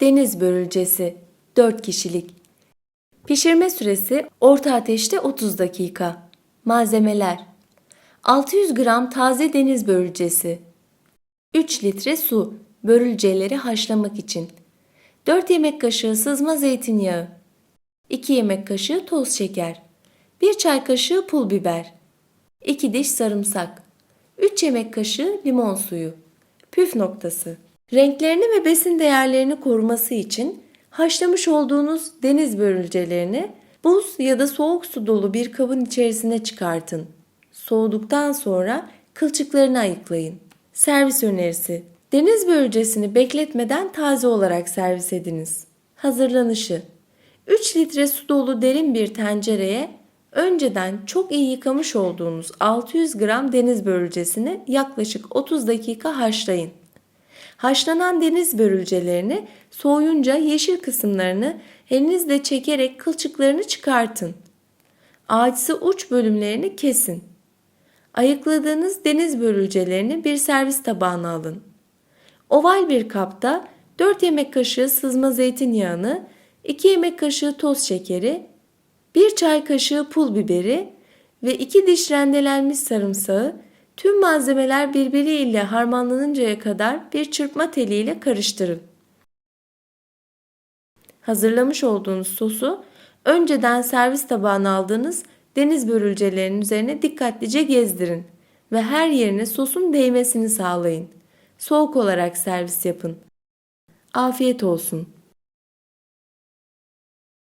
Deniz börülcesi 4 kişilik. Pişirme süresi orta ateşte 30 dakika. Malzemeler. 600 gram taze deniz börülcesi. 3 litre su börülceleri haşlamak için. 4 yemek kaşığı sızma zeytinyağı. 2 yemek kaşığı toz şeker. 1 çay kaşığı pul biber. 2 diş sarımsak. 3 yemek kaşığı limon suyu. Püf noktası Renklerini ve besin değerlerini koruması için haşlamış olduğunuz deniz börülcelerini buz ya da soğuk su dolu bir kabın içerisine çıkartın. Soğuduktan sonra kılçıklarını ayıklayın. Servis önerisi. Deniz börülcesini bekletmeden taze olarak servis ediniz. Hazırlanışı. 3 litre su dolu derin bir tencereye önceden çok iyi yıkamış olduğunuz 600 gram deniz börülcesini yaklaşık 30 dakika haşlayın. Haşlanan deniz börülcelerini soğuyunca yeşil kısımlarını elinizle çekerek kılçıklarını çıkartın. Ağaçsı uç bölümlerini kesin. Ayıkladığınız deniz börülcelerini bir servis tabağına alın. Oval bir kapta 4 yemek kaşığı sızma zeytinyağını, 2 yemek kaşığı toz şekeri, 1 çay kaşığı pul biberi ve 2 diş rendelenmiş sarımsağı tüm malzemeler birbiriyle harmanlanıncaya kadar bir çırpma teliyle karıştırın. Hazırlamış olduğunuz sosu önceden servis tabağına aldığınız deniz börülcelerinin üzerine dikkatlice gezdirin ve her yerine sosun değmesini sağlayın. Soğuk olarak servis yapın. Afiyet olsun.